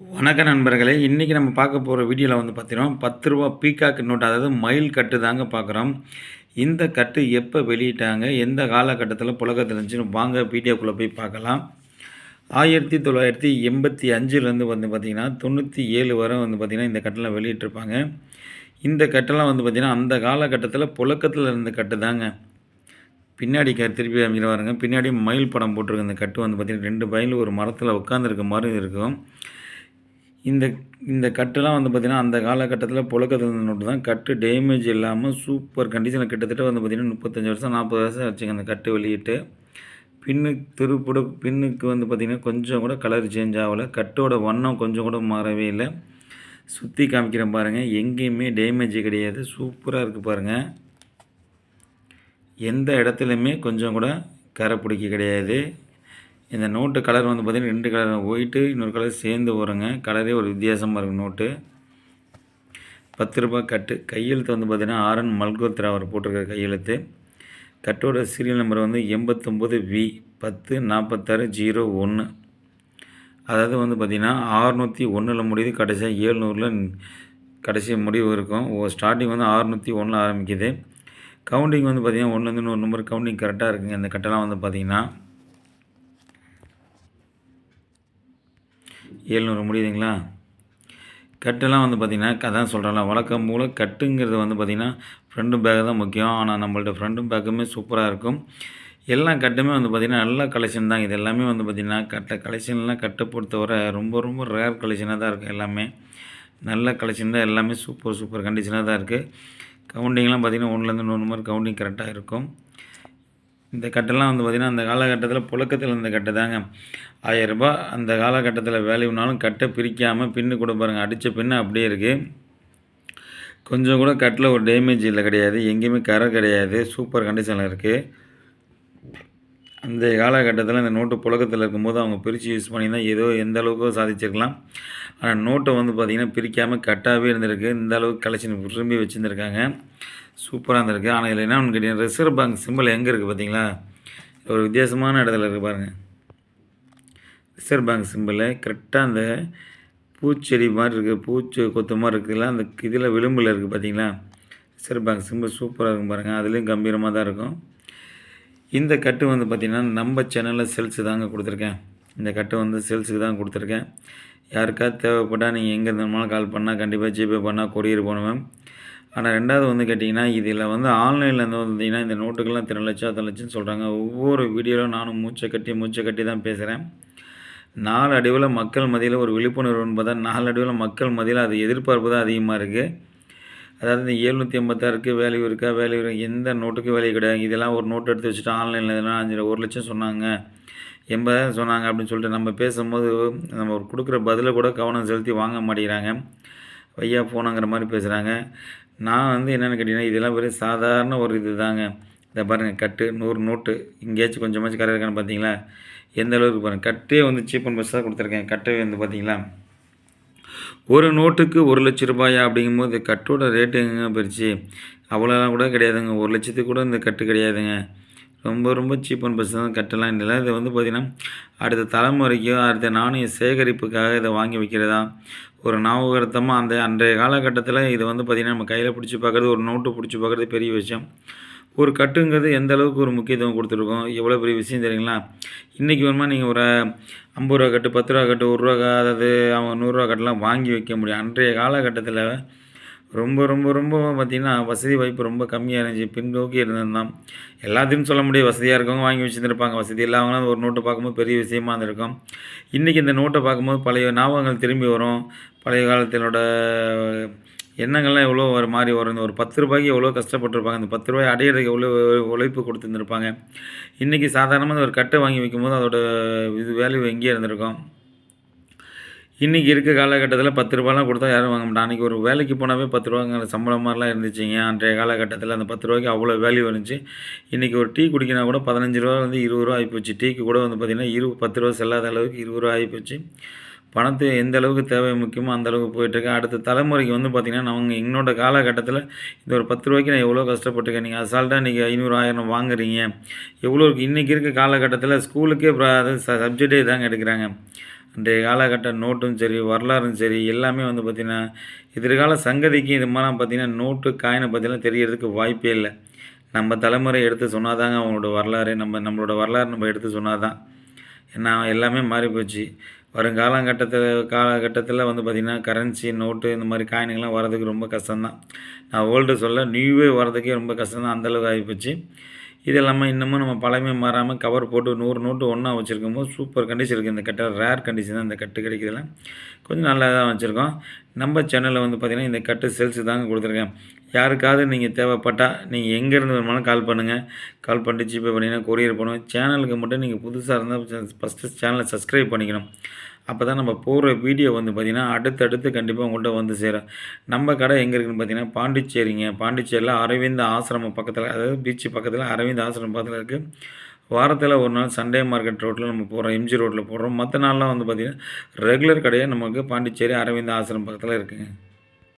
வணக்க நண்பர்களே இன்றைக்கி நம்ம பார்க்க போகிற வீடியோவில் வந்து பார்த்தீங்கன்னா பத்து ரூபா பீகாக் நோட் அதாவது மயில் கட்டு தாங்க பார்க்குறோம் இந்த கட்டு எப்போ வெளியிட்டாங்க எந்த காலகட்டத்தில் புழக்கத்தில் இருந்துச்சுன்னு வாங்க வீடியோக்குள்ளே போய் பார்க்கலாம். ஆயிரத்தி தொள்ளாயிரத்தி எண்பத்தி அஞ்சுலேருந்து வந்து பார்த்திங்கன்னா தொண்ணூற்றி ஏழு வரை வந்து பார்த்திங்கன்னா இந்த கட்டெல்லாம் வெளியிட்டிருப்பாங்க. இந்த கட்டெல்லாம் வந்து பார்த்திங்கன்னா அந்த காலகட்டத்தில் புழக்கத்தில் இருந்த கட்டு தாங்க. பின்னாடி க திருப்பி அமைக்கிற பாருங்க பின்னாடி மயில் படம் போட்டிருக்க இந்த கட்டு வந்து பார்த்திங்கன்னா ரெண்டு மயில் ஒரு மரத்தில் உட்காந்துருக்க மாதிரி இருக்கும். இந்த இந்த கட்டுலாம் வந்து பார்த்திங்கன்னா அந்த காலகட்டத்தில் புழக்கத்தில் நோட்டு தான் கட்டு டேமேஜ் இல்லாமல் சூப்பர் கண்டிஷனில் கிட்டத்தட்ட வந்து பார்த்திங்கன்னா முப்பத்தஞ்சு வருஷம் நாற்பது வருஷம் வச்சுங்க அந்த கட்டு வெளியிட்டு. பின்னு திருப்புட பின்னுக்கு வந்து பார்த்திங்கன்னா கொஞ்சம் கூட கலர் சேஞ்ச் ஆகலை. கட்டோட வண்ணம் கொஞ்சம் கூட மாறவே இல்லை. சுற்றி காமிக்கிறேன் பாருங்கள் எங்கேயுமே டேமேஜ் கிடையாது. சூப்பராக இருக்குது பாருங்கள் எந்த இடத்துலையுமே கொஞ்சம் கூட கரை பிடிக்க கிடையாது. இந்த நோட்டு கலர் வந்து பார்த்திங்கன்னா ரெண்டு கலர் ஒயிட்டு இன்னொரு கலர் சேர்ந்து வருங்க. கலரே ஒரு வித்தியாசமாக இருக்கும் நோட்டு. பத்து ரூபாய் கட்டு. கையெழுத்து வந்து பார்த்திங்கன்னா ஆர்என் மல்கோத்ரா அவர் போட்டிருக்கிற கையெழுத்து. கட்டோட சீரியல் நம்பர் வந்து எண்பத்தொம்போது வி பத்து நாற்பத்தாறு ஜீரோ ஒன்று அதாவது வந்து பார்த்திங்கன்னா ஆறுநூற்றி ஒன்றில் முடியுது. கடைசியாக ஏழ்நூறில் கடைசி முடிவு இருக்கும். ஓ ஸ்டார்டிங் வந்து ஆறுநூற்றி ஒன்றில் ஆரம்பிக்குது. கவுண்டிங் வந்து பார்த்திங்கன்னா ஒன்றுலேருந்து நூறு நம்பர் கவுண்டிங் கரெக்டாக இருக்குங்க. இந்த கட்டெல்லாம் வந்து பார்த்திங்கன்னா ஏழ்நூறு முடியுதுங்களா? கட்டெல்லாம் வந்து பார்த்திங்கன்னா அதான் சொல்கிறேன்ல வழக்கம் போல் கட்டுங்கிறது வந்து பார்த்திங்கன்னா ஃப்ரண்ட்டும் பேக்கு தான் முக்கியம். ஆனால் நம்மள்ட்ட ஃப்ரண்ட்டும் பேக்குமே சூப்பராக இருக்கும். எல்லா கட்டுமே வந்து பார்த்திங்கன்னா நல்ல கலெக்ஷன் தான். இது எல்லாமே வந்து பார்த்திங்கன்னா கட்டை கலெக்ஷன்லாம் கட்டை பொறுத்தவரை ரொம்ப ரொம்ப ரேர் கலெக்ஷனாக தான் இருக்குது எல்லாமே. நல்ல கலெக்ஷன் தான் எல்லாமே சூப்பர் சூப்பர் கண்டிஷனாக தான் இருக்குது கவுண்டிங்லாம் பார்த்திங்கன்னா ஒன்றுலேருந்து நூறு மாதிரி கவுண்டிங் கரெக்டாக இருக்கும். இந்த கட்டெல்லாம் வந்து பார்த்திங்கன்னா அந்த காலகட்டத்தில் புழக்கத்தில் இருந்த கட்டு தாங்க. ஆயிரரூபா அந்த காலகட்டத்தில் வேல்யூனாலும் கட்டை பிரிக்காமல் பின்னு கூட பாருங்கள் அடித்த பின்னு அப்படியே இருக்குது கொஞ்சம் கூட கட்டில் ஒரு டேமேஜ் இல்லை கிடையாது எங்கேயுமே கரை கிடையாது சூப்பர் கண்டிஷனில் இருக்குது அந்த காலகட்டத்தில் இந்த நோட்டு புழக்கத்தில் இருக்கும்போது அவங்க பிரித்து யூஸ் பண்ணி தான் ஏதோ எந்த அளவுக்கோ சாதிச்சிருக்கலாம். ஆனால் நோட்டை வந்து பார்த்திங்கன்னா பிரிக்காமல் கட்டாகவே இருந்திருக்கு. இந்த அளவுக்கு கலெக்ஷன் விரும்பி வச்சுருந்துருக்காங்க. சூப்பராக இருந்திருக்கு. ஆனால் இதில் என்ன ஒன்று கேட்டீங்கன்னா ரிசர்வ் பேங்க் சிம்பிள் எங்கே இருக்குது பார்த்தீங்களா? ஒரு வித்தியாசமான இடத்துல இருக்குது பாருங்கள் ரிசர்வ் பேங்க் சிம்பிள் கரெக்டாக அந்த பூச்செடி மாதிரி இருக்குது பூச்சி கொத்து மாதிரி இருக்குதுல அந்த இதில் விளிம்பில் இருக்குது பார்த்தீங்களா? ரிசர்வ் பேங்க் சிம்பிள் சூப்பராக இருக்கும் பாருங்கள் அதுலேயும் கம்பீரமாக தான் இருக்கும். இந்த கட்டு வந்து பார்த்திங்கன்னா நம்ம சேனலில் சேல்ஸு தாங்க கொடுத்துருக்கேன். இந்த கட்டு வந்து சேல்ஸுக்கு தான் கொடுத்துருக்கேன். யாருக்காவது தேவைப்பட்டால் நீங்கள் எங்கே இருந்தாலும் கால் பண்ணால் கண்டிப்பாக ஜிபே பண்ணால் கொரியர் பண்ணுவேன் ஆனால் ரெண்டாவது வந்து கேட்டிங்கன்னா இதில் வந்து ஆன்லைனில் இருந்து வந்தீங்கன்னா இந்த நோட்டுக்கெல்லாம் திரு லட்சம் அத்தனை லட்சம் சொல்கிறாங்க ஒவ்வொரு வீடியோவிலும் நானும் மூச்சை கட்டி மூச்சை கட்டி தான் பேசுகிறேன் நாலு அடிவில் மக்கள் மதியில் ஒரு விழிப்புணர்வு பார்த்தா நாலு அடிவில் மக்கள் மதியில் அது எதிர்பார்ப்பு தான் அதிகமாக இருக்குது அதாவது இந்த எழுநூற்றி எண்பத்தாறுக்கு வேல்யூ இருக்கா வேல்யூ எந்த நோட்டுக்கு வேல்யூ கிடையாது. இதெல்லாம் ஒரு நோட் எடுத்து வச்சுட்டு ஆன்லைனில் இதெல்லாம் அஞ்சு ஒரு லட்சம் சொன்னாங்க. எண்பதாயிரம் சொன்னாங்க அப்படின்னு சொல்லிட்டு நம்ம பேசும்போது நம்ம ஒரு கொடுக்குற பதிலை கூட கவனம் செலுத்தி வாங்க மாட்டேங்கிறாங்க. வையா போனாங்கிற மாதிரி பேசுகிறாங்க நான் வந்து என்னென்னு கேட்டிங்கன்னா இதெல்லாம் வெறும் சாதாரண ஒரு இது தாங்க இதை பாருங்கள் கட்டு நூறு நோட்டு எங்கேயாச்சும் கொஞ்சமாச்சும் கரெக்டாக இருக்கான்னு பார்த்தீங்களா? எந்த அளவுக்கு பாருங்கள் கட்டே வந்து சீப் அண்ட் பெஸ்ட்டாக கொடுத்துருக்கேன். கட்டே வந்து பார்த்தீங்களா? ஒரு நோட்டுக்கு ஒரு லட்ச ரூபாயா அப்படிங்கும்போது கட்டோட ரேட்டு எங்கேங்க போயிடுச்சு அவ்வளோலாம் கூட கிடையாதுங்க. ஒரு லட்சத்துக்கு கூட இந்த கட்டு கிடையாதுங்க. ரொம்ப ரொம்ப சீப் அண்ட் பெஸ்ட் தான். கட்டெல்லாம் இல்லை இதை வந்து பார்த்திங்கன்னா அடுத்த தலைமுறைக்கோ அடுத்த நாணய சேகரிப்புக்காக இதை வாங்கி வைக்கிறதா? ஒரு ஞாபகார்த்தமாக அந்த அன்றைய காலகட்டத்தில் இதை வந்து பார்த்திங்கன்னா நம்ம கையில் பிடிச்சி பார்க்குறது ஒரு நோட்டு பிடிச்சி பார்க்குறது பெரிய விஷயம். ஒரு கட்டுங்கிறது எந்த அளவுக்கு ஒரு முக்கியத்துவம் கொடுத்துருக்கோம்? எவ்வளோ பெரிய விஷயம் தெரியுங்களா? இன்றைக்கி வேணுமா நீங்கள் ஒரு ஐம்பது ரூபா கட்டு பத்து ரூபா கட்டு ஒரு ரூபா அதாவது அவங்க நூறுரூவா கட்டெல்லாம் வாங்கி வைக்க முடியும். அன்றைய காலகட்டத்தில் ரொம்ப ரொம்ப ரொம்ப பார்த்திங்கன்னா வசதி வாய்ப்பு ரொம்ப கம்மியாக இருந்துச்சு. பின்னோக்கி இருந்திருந்தான் எல்லாத்தையும் சொல்ல முடியாது. வசதியாக இருக்கவங்க வாங்கி வச்சுருந்துருப்பாங்க. வசதி இல்லாமல் ஒரு நோட்டை பார்க்கும்போது பெரிய விஷயமா இருந்திருக்கும். இன்றைக்கி இந்த நோட்டை பார்க்கும்போது பழைய ஞாபகங்கள் திரும்பி வரும். பழைய காலத்தினோட எண்ணங்கள்லாம் எவ்வளோ ஒரு மாதிரி வரும் ஒரு பத்து ரூபாய்க்கு எவ்வளோ கஷ்டப்பட்டுருப்பாங்க. அந்த பத்து ரூபாய் அடையிறதுக்கு எவ்வளோ உழைப்பு கொடுத்துருந்துருப்பாங்க. இன்றைக்கி சாதாரணமாக ஒரு கட்டை வாங்கி வைக்கும்போது அதோட இது வேல்யூ எங்கேயே இருந்திருக்கும். இன்றைக்கி இருக்க காலகட்டத்தில் பத்து ரூபாலாம் கொடுத்தா யாரும் வாங்க மாட்டாங்க. அன்றைக்கி ஒரு வேலைக்கு போனாவே பத்து ரூபாங்கிற சம்பளம் மாதிரிலாம் இருந்துச்சுங்க. அன்றைய காலகட்டத்தில் அந்த பத்து ரூபாய்க்கு அவ்வளோ வேல்யூ இருந்துச்சு. இன்றைக்கி ஒரு டீ குடிக்கினா கூட பதினஞ்சு ரூபா வந்து இருபது ரூபா ஆகிப்போச்சு டீக்கு கூட வந்து பார்த்திங்கன்னா இரு பத்து ரூபா செல்லாத அளவுக்கு இருபது ரூபா ஆகிப்போச்சு பணத்தை எந்த அளவுக்கு தேவை முக்கியமோ அந்த அளவுக்கு போயிட்டுருக்கு. அடுத்த தலைமுறைக்கு வந்து பார்த்திங்கன்னா அவங்க என்னோட காலகட்டத்தில் இந்த ஒரு பத்து ரூபாய்க்கு நான் எவ்வளோ கஷ்டப்பட்டுருக்கேன். நீங்கள் அசால்ட்டாக இன்றைக்கி ஐநூறு ஆயிரம் வாங்குறீங்க. எவ்வளோ இருக்குது இன்றைக்கி இருக்க காலகட்டத்தில் ஸ்கூலுக்கே அது சப்ஜெக்டே தாங்க எடுக்கிறாங்க. இன்றைய காலகட்ட நோட்டும் சரி வரலாறும் சரி எல்லாமே வந்து பார்த்திங்கன்னா எதிர்கால சங்கதிக்கு இது மாதிரிலாம் பார்த்திங்கன்னா நோட்டு காயினை பற்றிலாம் தெரியறதுக்கு வாய்ப்பே இல்லை. நம்ம தலைமுறை எடுத்து சொன்னால் தாங்க அவங்களோட வரலாறு. நம்ம நம்மளோட வரலாறு நம்ம எடுத்து சொன்னால் தான் ஏன்னா எல்லாமே மாறி போச்சு. வருங்காலங்கட்டத்தில் காலகட்டத்தில் வந்து பார்த்திங்கன்னா கரன்சி நோட்டு இந்த மாதிரி காயினுங்கெல்லாம் வரதுக்கு ரொம்ப கஷ்டம்தான். நான் ஓல்டு சொல்ல நியூவே வரதுக்கே ரொம்ப கஷ்டம் தான் அந்தளவுக்கு ஆகிப்போச்சு இது இல்லாமல் இன்னமும் நம்ம பழமை மாறாமல் கவர் போட்டு நூறு நோட்டு ஒன்றா வச்சுருக்கும் போது சூப்பர் கண்டிஷன் இருக்குது இந்த கட்டை ரேர் கண்டிஷன் தான் இந்த கட்டு கிடைக்கிறதுல கொஞ்சம் நல்லா தான் வச்சுருக்கோம். நம்ம சேனலில் வந்து பார்த்திங்கன்னா இந்த கட்டு செல்ஸு தாங்க கொடுத்துருக்கேன். யாருக்காவது நீங்கள் தேவைப்பட்டால் நீங்கள் எங்கேருந்து வருமானம் கால் பண்ணுங்கள் கால் பண்ணிட்டு ஜிபே பண்ணிங்கன்னா கொரியர் பண்ணுவோம் சேனலுக்கு மட்டும் நீங்கள் புதுசாக இருந்தால் ஃபஸ்ட்டு சேனலை சப்ஸ்கிரைப் பண்ணிக்கணும். அப்போ தான் நம்ம போகிற வீடியோ வந்து பார்த்திங்கன்னா அடுத்தடுத்து கண்டிப்பாக உங்கள்கிட்ட வந்து சேரும். நம்ம கடை எங்கே இருக்குதுன்னு பார்த்தீங்கன்னா பாண்டிச்சேரிங்க. பாண்டிச்சேரியில் அரவிந்த் ஆசிரமம் பக்கத்தில் அதாவது பீச்சு பக்கத்தில் அரவிந்த் ஆசிரமம் பக்கத்தில் இருக்குது வாரத்தில் ஒரு நாள் சண்டே மார்க்கெட் ரோட்டில் நம்ம போகிறோம் எம்ஜி ரோட்டில் போடுறோம் மற்ற நாள்லாம் வந்து பார்த்திங்கன்னா ரெகுலர் கடையாக நமக்கு பாண்டிச்சேரி அரவிந்த் ஆசிரமம் பக்கத்தில் இருக்குதுங்க